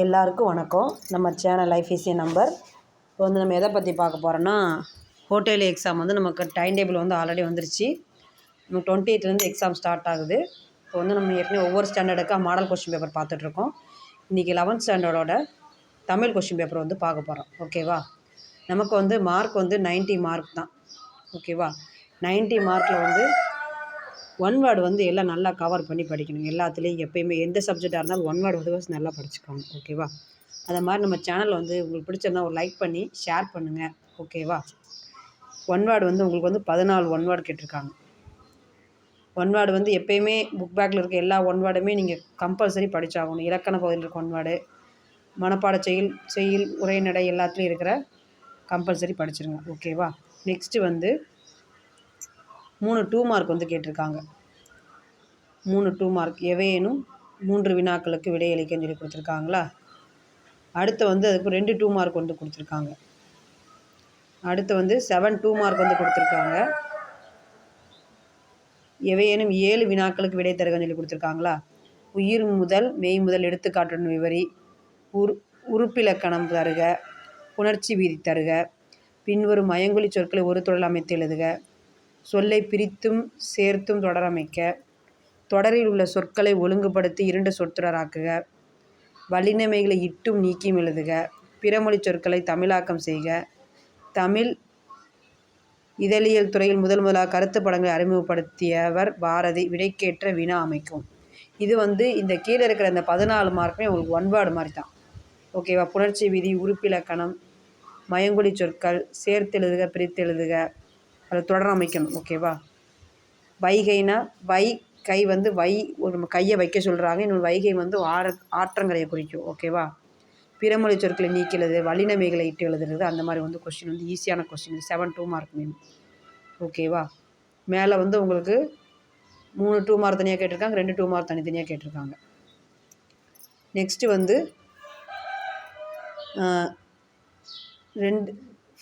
எல்லாருக்கும் வணக்கம். நம்ம சேனல் லைஃப் ஈஸி நம்பர் இப்போ வந்து நம்ம எதை பற்றி பார்க்க போகிறோன்னா ஹோட்டல் எக்ஸாம் வந்து நமக்கு டைம் டேபிள் வந்து ஆல்ரெடி வந்துருச்சு. நம்ம டுவெண்ட்டி எயிட்லேருந்து எக்ஸாம் ஸ்டார்ட் ஆகுது. இப்போ வந்து நம்ம ஏற்கனவே ஒவ்வொரு ஸ்டாண்டர்டுக்காக மாடல் கொஷின் பேப்பர் பார்த்துட்ருக்கோம் இன்றைக்கி லெவன்த் ஸ்டாண்டர்டோட தமிழ் கொஸ்டின் பேப்பர் வந்து பார்க்க போகிறோம் ஓகேவா நமக்கு வந்து மார்க் வந்து 90 மார்க் தான். ஓகேவா 90 மார்க்கில் வந்து ஒன் வேர்டு வந்து எல்லாம் நல்லா கவர் பண்ணி படிக்கணும். எல்லாத்துலேயும் எப்பயுமே எந்த சப்ஜெக்டாக இருந்தாலும் ஒன் வேர்டு வந்து நல்லா படிச்சுக்கோங்க. ஓகேவா அதை மாதிரி நம்ம சேனல் வந்து உங்களுக்கு பிடிச்சிருந்தா ஒரு லைக் பண்ணி ஷேர் பண்ணுங்கள் ஓகேவா ஒன் வேர்டு வந்து உங்களுக்கு வந்து பதினாலு ஒன் வேர்டு கேட்டிருக்காங்க. ஒன் வேர்டு வந்து எப்பயுமே புக் பேக்கில் இருக்க எல்லா ஒன் வேர்டுமே நீங்கள் கம்பல்சரி படித்தாகணும் இலக்கண பகுதியில் இருக்க ஒன் வேர்டு மனப்பாட செயல் செயல் உரைநடை எல்லாத்துலேயும் இருக்கிற கம்பல்சரி படிச்சிருங்க. ஓகேவா நெக்ஸ்ட்டு வந்து மூணு டூ மார்க் வந்து கேட்டிருக்காங்க. மூணு டூ மார்க் எவையேனும் மூன்று வினாக்களுக்கு விடையளிக்கன்னு சொல்லி கொடுத்துருக்காங்களா? அடுத்து வந்து அதுக்கு ரெண்டு டூ மார்க் வந்து கொடுத்துருக்காங்க. அடுத்து வந்து செவன் டூ மார்க் வந்து கொடுத்துருக்காங்க. எவையேனும் ஏழு வினாக்களுக்கு விடை தருகன்னு சொல்லி கொடுத்துருக்காங்களா? உயிர் முதல் மெய் முதல் எடுத்துக்காட்டுடன் விவரி உரு உறுப்பிலக்கணம் தருக புணர்ச்சி வீதி தருக பின்வரும் மயங்குழி சொற்களை ஒரு தொழில் அமைத்து எழுதுக சொல்லை பிரித்தும் சேர்த்தும் தொடரமைக்க தொடரில் உள்ள சொற்களை ஒழுங்குபடுத்தி இரண்டு சொற்றொடராக்குக. வல்லினமைகளை இட்டும் நீக்கியும் எழுதுக. பிறமொழி சொற்களை தமிழாக்கம் செய்க. தமிழ் இதழியல் துறையில் முதல் முதலாக கருத்து படங்களை அறிமுகப்படுத்தியவர் பாரதி விடைக்கேற்ற வினா அமைக்கும். இது வந்து இந்த கீழே இருக்கிற இந்த பதினாலு மார்க்குமே உங்களுக்கு ஒன்பாடு மாதிரி தான் ஓகேவா புணர்ச்சி விதி உறுப்பிலக்கணம் மயங்கொலி சொற்கள் சேர்த்தெழுதுக பிரித்தெழுதுக. அதை தொடர் அமைக்கணும் ஓகேவா வைகைனா வை கை வந்து வை ஒரு நம்ம கையை வைக்க சொல்கிறாங்க இன்னொரு வைகை வந்து ஆற ஆற்றங்கரையை குறிக்கும் ஓகேவா பிறமொழி சொற்களை நீக்கிறது வல்லினமைகளை இட்டு எழுதுறது அந்த மாதிரி வந்து கொஸ்டின் வந்து ஈஸியான question seven two mark mean ஓகேவா மேலே வந்து உங்களுக்கு மூணு டூ மார்க் தனியாக கேட்டிருக்காங்க ரெண்டு டூ மார்க் தனித்தனியாக கேட்டிருக்காங்க. நெக்ஸ்ட்டு வந்து ரெண்டு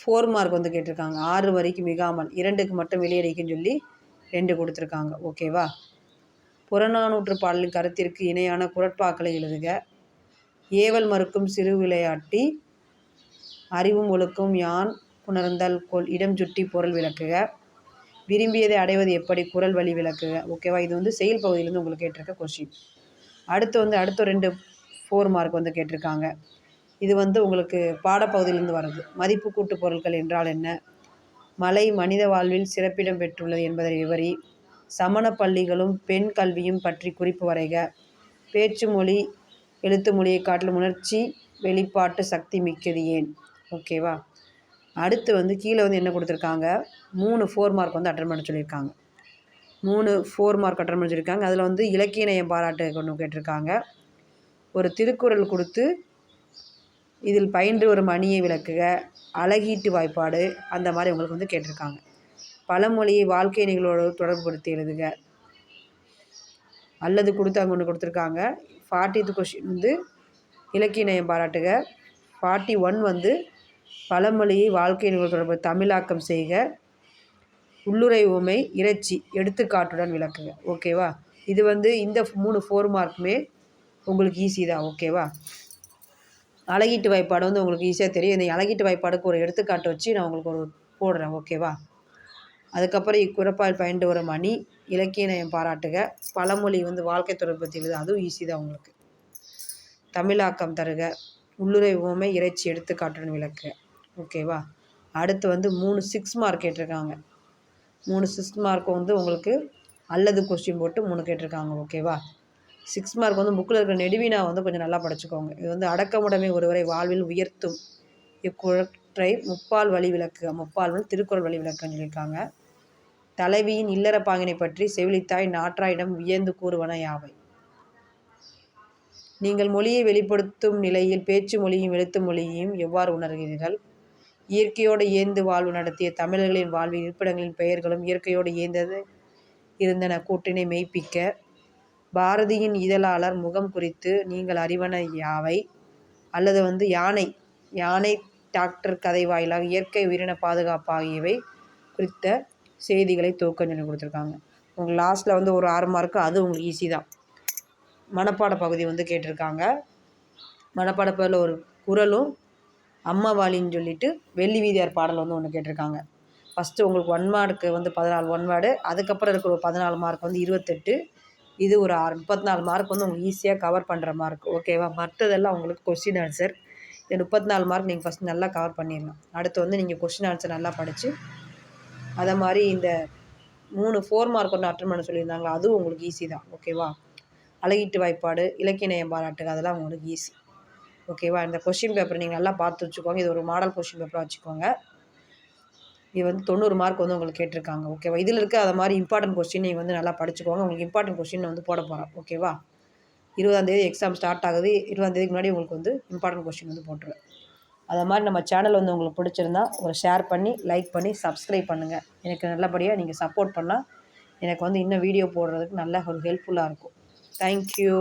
ஃபோர் மார்க் வந்து கேட்டிருக்காங்க. ஆறு வரைக்கும் மிகாமல் இரண்டுக்கு மட்டும் வெளியடிக்குன்னு சொல்லி ரெண்டு கொடுத்துருக்காங்க. ஓகேவா புறநானூற்று பாடலின் கருத்திற்கு இணையான குரட்பாக்களை எழுதுக. ஏவல் மறுக்கும் சிறு விளையாட்டி அறிவும் ஒழுக்கும் யான் உணர்ந்தால் கொள் இடம் சுட்டி பொருள் விளக்குக. விரும்பியதை அடைவது எப்படி? குரல் வழி விளக்குக. ஓகேவா இது வந்து செயல் பகுதியிலேருந்து உங்களுக்கு கேட்டிருக்க கொஷின் அடுத்து வந்து அடுத்த ரெண்டு ஃபோர் மார்க் வந்து கேட்டிருக்காங்க. இது வந்து உங்களுக்கு பாடப்பகுதியிலேருந்து வருது மதிப்பு கூட்டு பொருட்கள் என்றால் என்ன? மலை மனித வாழ்வில் சிறப்பிடம் பெற்றுள்ளது என்பதை விவரி. சமண பள்ளிகளும் பெண் கல்வியும் பற்றி குறிப்பு வரைக. பேச்சு மொழி எழுத்து மொழியை காட்டிலும் உணர்ச்சி வெளிப்பாட்டு சக்தி மிக்கது ஏன்? ஓகேவா அடுத்து வந்து கீழே வந்து என்ன கொடுத்துருக்காங்க? மூணு ஃபோர் மார்க் வந்து அட்டன் பண்ண சொல்லியிருக்காங்க. மூணு ஃபோர் மார்க் அட்டன் பண்ண சொல்லியிருக்காங்க. அதில் வந்து இலக்கிய நயம் பாராட்டு கொண்டு கேட்டிருக்காங்க. ஒரு திருக்குறள் கொடுத்து இதில் பயின்று ஒரு மணியை விளக்குக அழகீட்டு வாய்ப்பாடு அந்த மாதிரி உங்களுக்கு வந்து கேட்டிருக்காங்க. பழமொழியை வாழ்க்கை நிகழ்வோடு தொடர்புபடுத்தி எழுதுக. அல்லது கொடுத்து அங்கே ஒன்று கொடுத்துருக்காங்க. ஃபார்ட்டி கொஷின் வந்து இலக்கிய நயம் பாராட்டுக. ஃபார்ட்டி ஒன் வந்து பழமொழியை வாழ்க்கை நிகழ்வு தொடர்பு தமிழாக்கம் செய்க. உள்ளுரை உமை இறைச்சி எடுத்துக்காட்டுடன் விளக்குங்க ஓகேவா இது வந்து இந்த மூணு ஃபோர் மார்க்குமே உங்களுக்கு ஈஸி தான். ஓகேவா அழகீட்டு வாய்ப்பாடு வந்து உங்களுக்கு ஈஸியாக தெரியும். இந்த அழகீட்டு வாய்ப்பாடுக்கு ஒரு எடுத்துக்காட்டு வச்சு நான் உங்களுக்கு ஒரு போடுறேன் ஓகேவா அதுக்கப்புறம் இக்குறப்பால் பயின்று வரும் மணி இலக்கிய நயம் பாராட்டுக. பழமொழி வந்து வாழ்க்கை தொடர்பு எழுது அதுவும் ஈஸி தான் உங்களுக்கு. தமிழாக்கம் தருக. உள்ளுரை உவமை இறைச்சி எடுத்துக்காட்டுன்னு விளக்கு ஓகேவா அடுத்து வந்து மூணு சிக்ஸ் மார்க் கேட்டிருக்காங்க. மூணு சிக்ஸ் மார்க் வந்து உங்களுக்கு அல்லது கொஸ்டின் போட்டு மூணு கேட்டிருக்காங்க ஓகேவா சிக்ஸ் மார்க் வந்து புக்கில் இருக்கிற நெடுவினா வந்து கொஞ்சம் நல்லா படிச்சுக்கோங்க. இது வந்து அடக்கமுடைமை ஒருவரை வாழ்வில் உயர்த்தும். இக்குழற்றை முப்பால் வழி விளக்கு முப்பால் வந்து திருக்குறள் வழி விளக்குன்னு சொல்லியிருக்காங்க. தலைவியின் இல்லற பாங்கினை பற்றி செவிலித்தாய் நாற்றாயிடம் வியந்து கூறுவன யாவை? நீங்கள் மொழியை வெளிப்படுத்தும் நிலையில் பேச்சு மொழியும் எழுத்து மொழியையும் எவ்வாறு உணர்கிறீர்கள்? இயற்கையோடு இயந்து வாழ்வு நடத்திய தமிழர்களின் வாழ்வின் இருப்பிடங்களின் பெயர்களும் இயற்கையோடு இயந்தது இருந்தன. கூட்டினை மெய்ப்பிக்க பாரதியின் இதழாளர் முகம் குறித்து நீங்கள் அறிவன யாவை? அல்லது வந்து யானை யானை டாக்டர் கதை வாயிலாக இயற்கை உயிரின பாதுகாப்பு ஆகியவை குறித்த செய்திகளை துவக்கம் சொல்லி கொடுத்துருக்காங்க. உங்களுக்கு லாஸ்ட்டில் வந்து ஒரு ஆறு மார்க்கு அது உங்களுக்கு ஈஸி தான். மனப்பாட பகுதி வந்து கேட்டிருக்காங்க. மனப்பாட பகுதியில் ஒரு குரலும் அம்மா வாலின்னு சொல்லிட்டு வெள்ளி வீதியார் பாடல் வந்து ஒன்று கேட்டிருக்காங்க. ஃபஸ்ட்டு உங்களுக்கு ஒன் மார்க்கு வந்து பதினாலு ஒன் வேர்டு அதுக்கப்புறம் இருக்கிற ஒரு பதினாலு மார்க் வந்து இருபத்தெட்டு. இது ஒரு ஆறு முப்பத்தி நாலு மார்க் வந்து உங்களுக்கு ஈஸியாக கவர் பண்ணுற மார்க் ஓகேவா மற்றதெல்லாம் உங்களுக்கு கொஸ்டின் ஆன்சர் இந்த முப்பத்தி நாலு மார்க் நீங்கள் ஃபஸ்ட் நல்லா கவர் பண்ணிடலாம். அடுத்து வந்து நீங்கள் கொஸ்டின் ஆன்சர் நல்லா படித்து அதை மாதிரி இந்த மூணு ஃபோர் மார்க் ஒன்று அட்டன் பண்ண சொல்லியிருந்தாங்க அதுவும் உங்களுக்கு ஈஸி தான். ஓகேவா அழகீட்டு வாய்ப்பாடு இலக்கிய நேயம் பாராட்டுக அதெல்லாம் உங்களுக்கு ஈஸி ஓகேவா இந்த கொஷின் பேப்பர் நீங்கள் நல்லா பார்த்து வச்சுக்கோங்க. இது ஒரு மாடல் கொஷின் பேப்பராக வச்சுக்கோங்க. இது வந்து தொண்ணூறு மார்க் வந்து உங்களுக்கு கேட்டிருக்காங்க. ஓகேவா இதில் இருக்க அதை மாதிரி இம்பார்ட்டன்ட் கொஸ்டின் நீங்கள் வந்து நல்லா படிச்சுக்கோங்க. உங்களுக்கு இம்பார்ட்டன்ட் கொஸ்டின் வந்து போட போகிறேன் ஓகேவா இருபதாந்தேதி எக்ஸாம் ஸ்டார்ட் ஆகுது. இருபதாந்தேதிக்கு முன்னாடி உங்களுக்கு வந்து இம்பார்ட்டன்ட் கொஸ்டின் வந்து போட்டுருவேன். அதை மாதிரி நம்ம சேனல் வந்து உங்களுக்கு பிடிச்சிருந்தா ஒரு ஷேர் பண்ணி லைக் பண்ணி சப்ஸ்கிரைப் பண்ணுங்கள் எனக்கு நல்லபடியாக நீங்கள் சப்போர்ட் பண்ணால் எனக்கு வந்து இன்னும் வீடியோ போடுறதுக்கு நல்ல ஒரு ஹெல்ப்ஃபுல்லாக இருக்கும். தேங்க்யூ